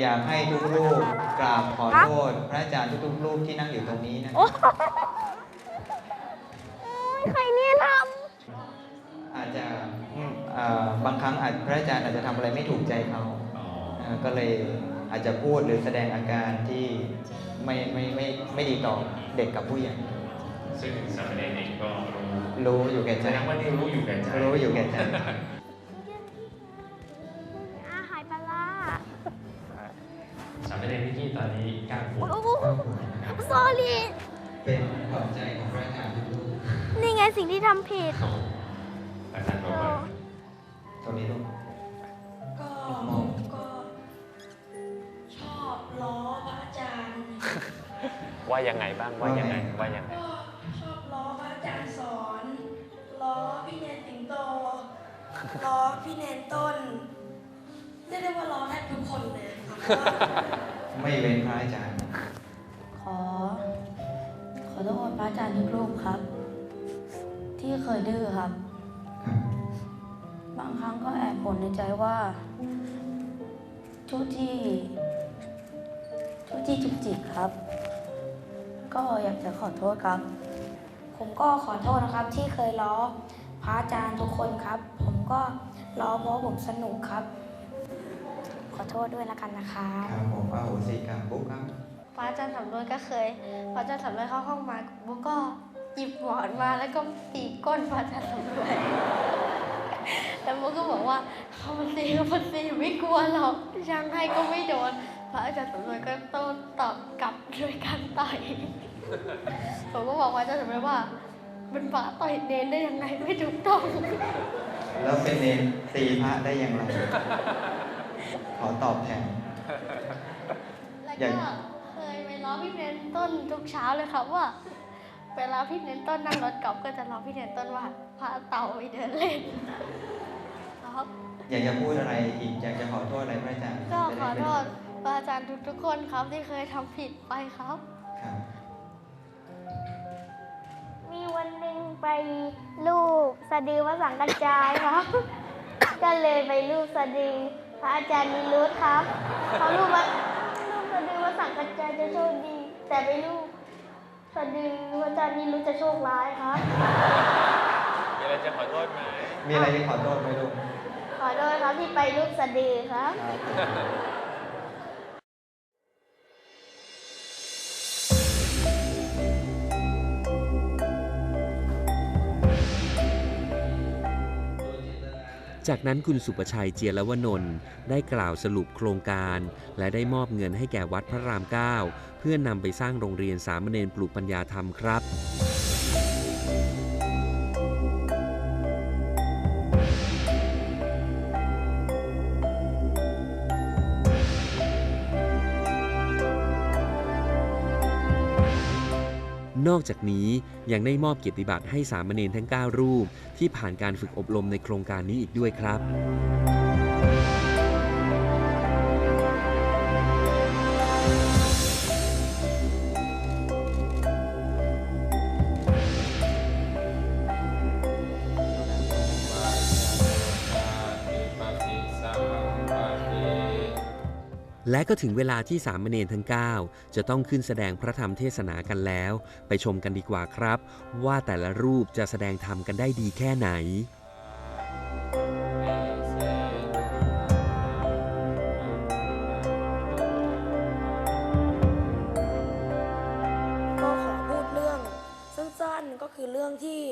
อยากให้ทุกรูปกราบขอโทษ พระอาจารย์ทุกๆรูปที่นั่งอยู่ตรงนี้นะโอ้ยใครเนี่ยทอาจจะอืมเอ่อบางครั้งอาจพระอาจารย์อาจจะทำอะไรไม่ถูกใจเขาอ๋อเอ่อก็เลยอาจจะพูดหรือแสดงอาการที่ไม่ไม่ไม่ไม่ดีต่อเด็กกับผู้ใหญ่ซึ่งสามเณรเองก็รู้รู้อยู่แก่แสใจดงว่านี่รู้อยู่แก่ใจรู้อยู่แก่ใจ ใจของพระอาจารย์ทุกรูปนี่ไงสิ่งที่ทำผิด อาจารย์บอกว่าตรงนี้ลูกก็ผมก็ชอบล้อพระอาจารย์ ว่ายังไงบ้างว่ายังไงว่ายังไง ก็ชอบล้อพระอาจารย์สอนล้อพี่แนนสิงโตล้อพี่แนนต้นเรียกได้ว่าล้อแทบทุกคนเลยครับเพราะว่าไม่เว้นพระอาจารย์ พระอาจารย์ทุกรูปครับ ที่เคยดื้อครับ บางครั้งก็แอบบ่ในใจว่าทุกที่ทุกที่จุกจิกครับ ก็อยากจะขอโทษครับ ผมก็ขอโทษนะครับ ที่เคยล้อพระอาจารย์ทุกคนครับ ผมก็ล้อเพราะผมสนุกครับ ขอโทษด้วยละกันนะครับครับผมอโหสิกรรมบุ๊กครับ พระอาจารย์สำรวยก็เคยพระอาจารย์สำรวยเข้าห้องมาบุ๊กก็หยิบหมอนมาแล้วก็ตีก้นพระอาจารย์สำรวยแล้วบุ๊กก็บอกว่าเขามันตีเขามันตีไม่กลัวหรอกช่างให้ก็ไม่โดนพระอาจารย์สำรวยก็โต้ตอบกลับด้วยการต่อย ผมก็บอกพระอาจารย์สำรวยว่าเป็นพระต่อยเนนได้ยังไงไม่ถูกต้อง แล้วเป็นเนรตีพระได้อย่างไร ขอตอบแทนแล้วอย่าก็งเคยไป ล้อพี่เนนต้นทุกเช้าเลยครับว่าเวลาพี่เนนต้นนั่งรถกลับก็จะล้อพี่เนนต้นว่าพาเต่าไปเดินเล่นครับอยากจะพูดอะไรอีกอยากจะขอโทษอะไรพระอาจารย์ก็ขอจะได้โทษพระอาจารย์ทุกๆคนครับที่เคยทำผิดไปครับครับ มีวันหนึ่งไปลูกสะดือพระสังกัจจายครับ ก็เลยไปลูกสะดือพระอาจารย์นิรุตครับเขาลูกว่าลูก สะดือพระสังกัจจายจะโชคดี แต่ไปลูกสะดือพระอาจารย์นิรุตจะโชคร้ายครับ มีอะไรจะขอโทษไหมมีอะไรจะขอโทษไหมลูกขอโทษครับที่ไปลูกสะดือครับ จากนั้นคุณสุประชัยเจียรวนนท์ได้กล่าวสรุปโครงการ และได้มอบเงินให้แก่วัดพระราม 9 เพื่อนำไปสร้างโรงเรียนสามเณรปลูกปัญญาธรรมครับ อกจากนี้ยังได้มอบเกียรติบัตรให้สามเณรทั้ง 9 รูป ที่ผ่านการฝึกอบรมในโครงการนี้อีกด้วยครับ และก็ถึงเวลาที่สามเณรทั้ง 9 จะต้องขึ้นแสดงพระธรรมเทศนากันแล้ว ไปชมกันดีกว่าครับ ว่าแต่ละรูปจะแสดงธรรมกันได้ดีแค่ไหนก็ขอพูดเรื่องสั้นๆก็คือเรื่องที่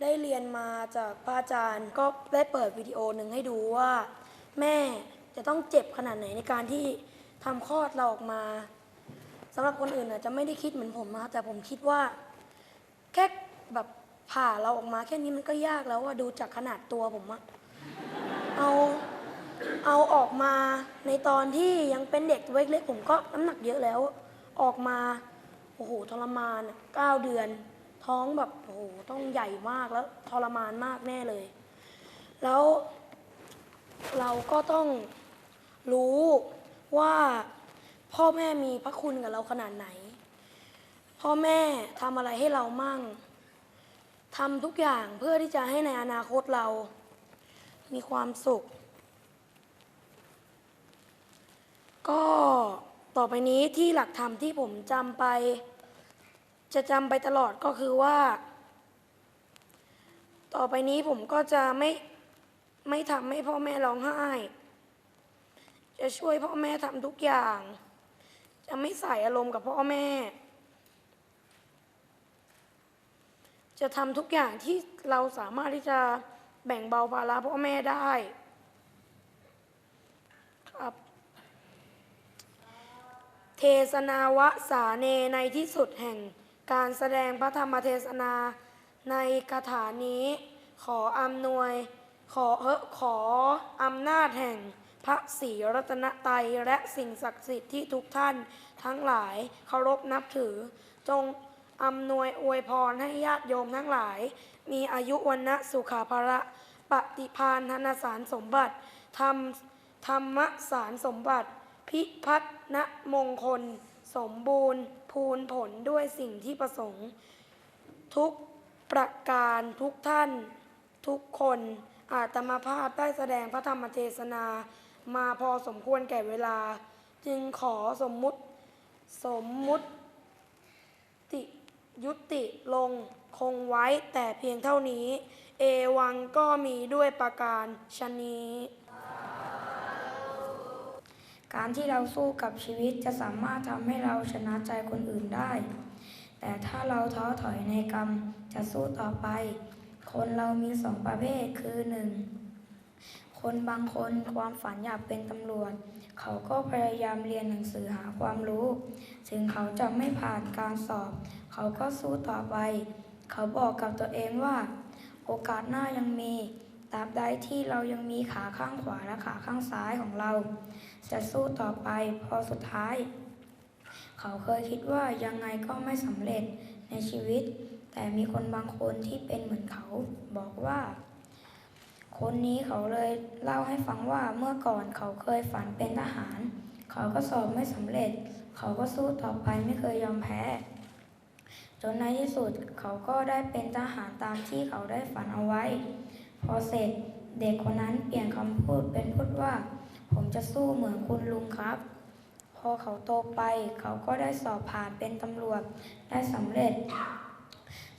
ได้เรียนมาจากพระอาจารย์ก็ได้เปิดวิดีโอหนึ่งให้ดูว่า แม่ จะต้องเจ็บขนาดไหนในการที่ทำคลอดเราออกมาสำหรับคนอื่นอาจจะไม่ได้คิดเหมือนผมนะแต่ผมคิดว่า แค่แบบผ่าเราออกมาแค่นี้มันก็ยากแล้วว่าดูจากขนาดตัวผมอะเอาเอาออกมาในตอนที่ยังเป็นเด็กตัวเล็กๆผมก็น้ำหนักเยอะแล้ว ออกมาโอ้โหทรมานเก้าเดือน ท้องแบบโอ้โหต้องใหญ่มากแล้วทรมานมากแน่เลย แล้วเราก็ต้อง รู้ว่าพ่อแม่มีพระคุณกับเราขนาดไหน พ่อแม่ทำอะไรให้เรามั่งทำทุกอย่างเพื่อที่จะให้ในอนาคตเรา มีความสุข ก็ต่อไปนี้ที่หลักธรรมที่ผมจำไป จะจำไปตลอดก็คือว่า ต่อไปนี้ผมก็จะไม่ไม่ทำให้พ่อแม่ร้องไห้ จะช่วยพ่อแม่ทำทุกอย่าง จะไม่ใส่อารมณ์กับพ่อแม่ จะทำทุกอย่างที่เราสามารถที่จะแบ่งเบาภาระพ่อแม่ได้ ครับ เทศนาวะสาเนในที่สุดแห่งการแสดงพระธรรมเทศนาในคาถานี้ ขออำนวย ขอเออขออำนาจแห่ง พระศรีรัตนตรัยและสิ่งศักดิ์สิทธิ์ที่ทุกท่านทั้งหลายเคารพนับถือ จงอำนวยอวยพรให้ญาติโยมทั้งหลาย มีอายุวันนะสุขาภระปฏิพานธนสารสมบัติธรรมธรรมสารสมบัติ พิพัฒนมงคล สมบูรณ์ พูนผลด้วยสิ่งที่ประสงค์ ทุกประการทุกท่าน ทุกคนอาตมาภาพได้แสดงพระธรรมเทศนา มาพอสมควรแก่เวลา จึงขอสมมุติ สมมุติติยุติลงคงไว้แต่เพียงเท่านี้ เอวังก็มีด้วยประการชนนี้การที่เราสู้กับชีวิตจะสามารถทำให้เราชนะใจคนอื่นได้ แต่ถ้าเราท้อถอยในกรรมจะสู้ต่อไป คนเรามีสองประเภทคือหนึ่ง คนบางคนความฝันอยากเป็นตำรวจ เขาก็พยายามเรียนหนังสือหาความรู้ ถึงเขาจะไม่ผ่านการสอบ เขาก็สู้ต่อไป เขาบอกกับตัวเองว่า โอกาสหน้ายังมีตราบใดที่เรายังมีขาข้างขวาและขาข้างซ้ายของเรา จะสู้ต่อไปพอสุดท้าย เขาเคยคิดว่ายังไงก็ไม่สำเร็จในชีวิต แต่มีคนบางคนที่เป็นเหมือนเขาบอกว่า คนนี้เขาเลยเล่าให้ฟังว่าเมื่อก่อนเขาเคยฝันเป็นทหาร เขาก็สอบไม่สำเร็จ เขาก็สู้ต่อไปไม่เคยยอมแพ้ จนในที่สุดเขาก็ได้เป็นทหารตามที่เขาได้ฝันเอาไว้ พอเสร็จเด็กคนนั้นเปลี่ยนคำพูดเป็นพูดว่า ผมจะสู้เหมือนคุณลุงครับ พอเขาโตไปเขาก็ได้สอบผ่านเป็นตำรวจได้สำเร็จ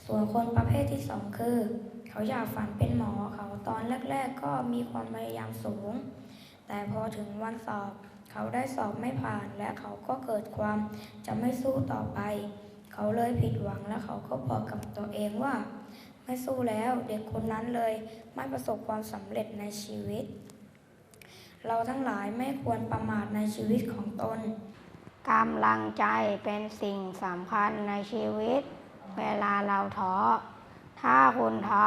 ส่วนคนประเภทที่สองคือ เขาอยากฝันเป็นหมอเขาตอนแรก ๆ ก็มีความพยายามสูง แต่พอถึงวันสอบ เขาได้สอบไม่ผ่าน และเขาก็เกิดความจะไม่สู้ต่อไป เขาเลยผิดหวังและเขาก็บอกกับตัวเองว่า ไม่สู้แล้วเด็กคนนั้นเลยไม่ประสบความสำเร็จในชีวิต เราทั้งหลายไม่ควรประมาทในชีวิตของตนกำลังใจเป็นสิ่งสำคัญในชีวิต เวลาเราท้อ ถ้าคุณท้อ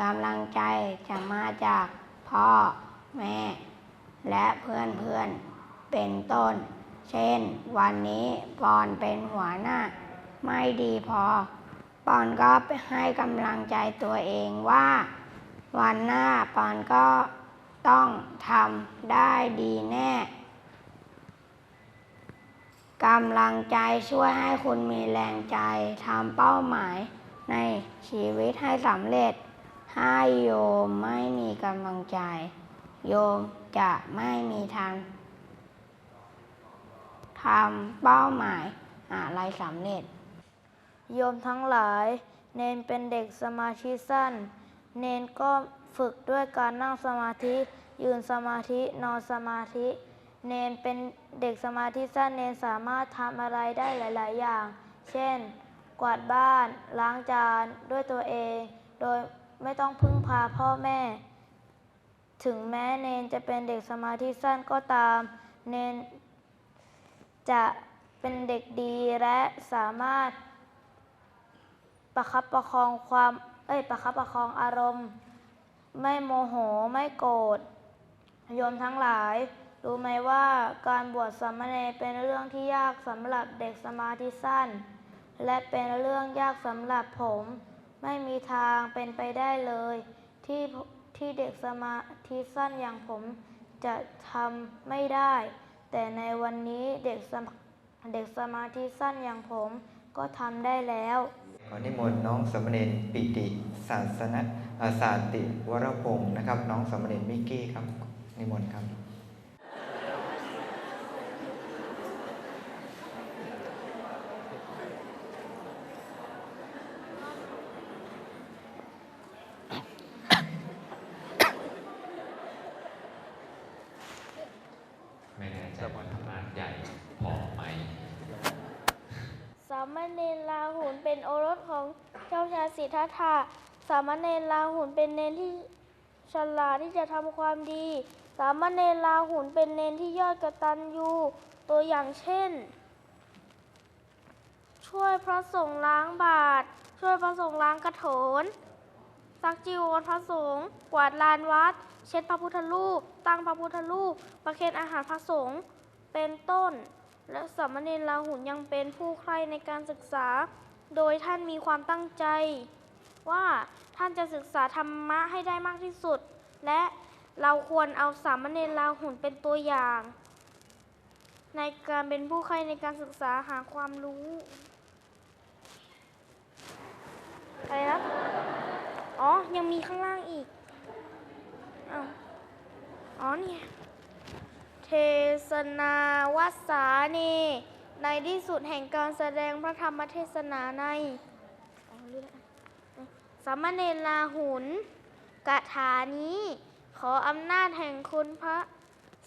กำลังใจจะมาจากพ่อ แม่ และเพื่อนเพื่อนๆเป็นต้น เช่น วันนี้ปอนเป็นหัวหน้า ไม่ดีพอ ปอนก็ให้กำลังใจตัวเองว่า วันหน้าปอนก็ต้องทำได้ดีแน่กำลังใจช่วยให้คุณมีแรงใจทำเป้าหมาย ในชีวิตให้สำเร็จ ถ้าโยมไม่มีกำลังใจ โยมจะไม่มีทางทำเป้าหมายอะไรสำเร็จ โยมทั้งหลาย เนนเป็นเด็กสมาธิสั้น เนนก็ฝึกด้วยการนั่งสมาธิ ยืนสมาธิ นอนสมาธิ เนนเป็นเด็กสมาธิสั้น เนนสามารถทำอะไรได้หลาย ๆ อย่าง เช่น กวาดบ้าน ล้างจานด้วยตัวเอง โดยไม่ต้องพึ่งพาพ่อแม่ ถึงแม้เนนจะเป็นเด็กสมาธิสั้นก็ตาม เนนจะเป็นเด็กดีและสามารถประคับประคองความเอ้ยประคับประคองอารมณ์ ไม่โมโหไม่โกรธโยมทั้งหลาย รู้ไหมว่าการบวชสามเณรเป็นเรื่องที่ยากสำหรับเด็กสมาธิสั้น และเป็นเรื่องยากสำหรับผม ไม่มีทางเป็นไปได้เลย ที่ที่เด็กสมาธิสั้นอย่างผมจะทำไม่ได้ แต่ในวันนี้เด็กสมเด็กสมาธิสั้นอย่างผมก็ทำได้แล้วขอนิมนต์น้องสมเณรปิติศาสนอ่าศาสติวรพงศ์นะครับ น้องสมเณรมิกกี้ครับนิมนต์ครับามเณรลาหุนเป็นโอรสของเจ้าชายสิทธัตถะ สามเณรลาหุนเป็นเนนที่ฉลาดที่จะทำความดี สามเณรลาหุนเป็นเนนที่ยอดกตัญญู ตัวอย่างเช่น ช่วยพระสงฆ์ล้างบาตร ช่วยพระสงฆ์ล้างกระโถนซักจีวรพระสงฆ์ กวาดลานวัด เช็ดพระพุทธรูป ตั้งพระพุทธรูป ประเคนอาหารพระสงฆ์ เป็นต้น และสามเณรลาหุนยังเป็นผู้ใคร่ในการศึกษา โดยท่านมีความตั้งใจ ว่าท่านจะศึกษาธรรมะให้ได้มากที่สุด และเราควรเอาสามเณรลาหุนเป็นตัวอย่าง ในการเป็นผู้ใคร่ในการศึกษาหาความรู้อะไรนะอ๋อ ยังมีข้างล่างอีก อ้าว อ๋อเนี่ย เทศนาวสาเนในที่สุดแห่งการแสดงพระธรรมเทศนาในสามเณรลาหุนกถานี้ ขออำนาจแห่งคุณพระ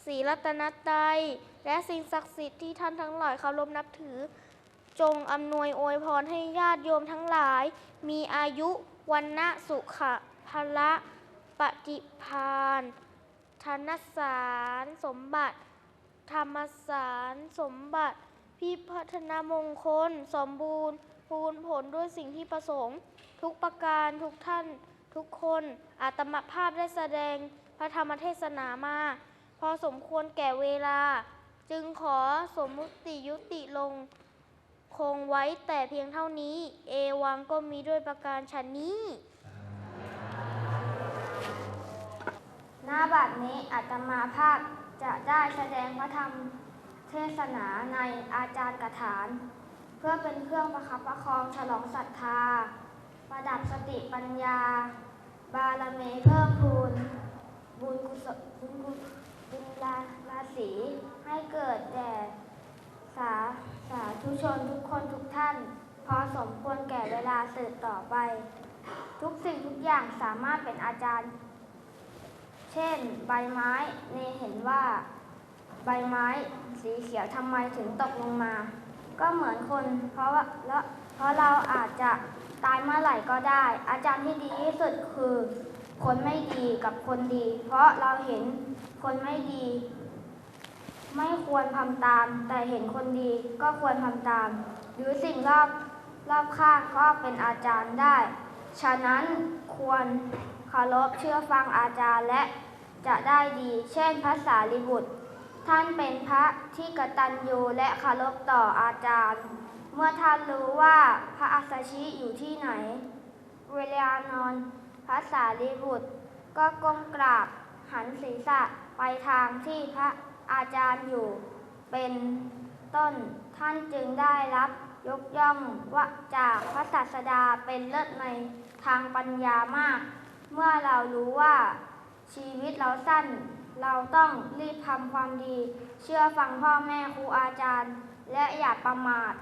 ศรีรัตนตรัยและสิ่งศักดิ์สิทธิ์ที่ท่านทั้งหลายเคารพนับถือ จงอำนวยอวยพรให้ญาติโยมทั้งหลาย มีอายุวันนะสุขะพละปฏิพาน ธนสารสมบัติ ธรรมสารสมบัติ พิพัฒนามงคล สมบูรณ์ปูนผลด้วยสิ่งที่ประสงค์ ทุกประการทุกท่านทุกคนอาตมภาพได้แสดงพระธรรมเทศนามา พอสมควรแก่เวลา จึงขอสมมุติยุติลง คงไว้แต่เพียงเท่านี้ เอวังก็มีด้วยประการชนนี้ หน้าบัดนี้อาตมาภาพจะได้แสดงพระธรรมเทศนาในอาจารย์กถาน เพื่อเป็นเครื่องประคับประคองฉลองศรัทธา ประดับสติปัญญา บารมีเพิ่มพูน บุญกุศลบุญบุญราราศีให้เกิดแด่สาสาธุชนทุกคนทุกท่าน พอสมควรแก่เวลาสืบต่อไป ทุกสิ่งทุกอย่างสามารถเป็นอาจารย์ เช่น ใบไม้เนเห็นว่า ใบไม้สีเขียวทำไมถึงตกลงมา ก็เหมือนคน เพราะว่าล้วเพราะเราอาจจะตายเมื่อไหร่ก็ได้ อาจารย์ที่ดีที่สุดคือ คนไม่ดีกับคนดี เพราะเราเห็นคนไม่ดี ไม่ควรทำตาม แต่เห็นคนดีก็ควรทำตาม หรือสิ่งรอบรอบข้างก็เป็นอาจารย์ได้ ฉะนั้นควร เคารพเชื่อฟังอาจารย์และจะได้ดี เช่นพระสารีบุตร ท่านเป็นพระที่กตัญญูและเคารพต่ออาจารย์ เมื่อท่านรู้ว่าพระอัสสชิอยู่ที่ไหน เวลานอนพระสารีบุตร ก็ก้มกราบหันศีรษะไปทางที่พระอาจารย์อยู่ เป็นต้นท่านจึงได้รับยกย่องว่าจากพระศาสดาเป็นเลิศในทางปัญญามาก เมื่อเรารู้ว่าชีวิตเราสั้น เราต้องรีบทำความดี เชื่อฟังพ่อแม่ครูอาจารย์ และอย่าประมาท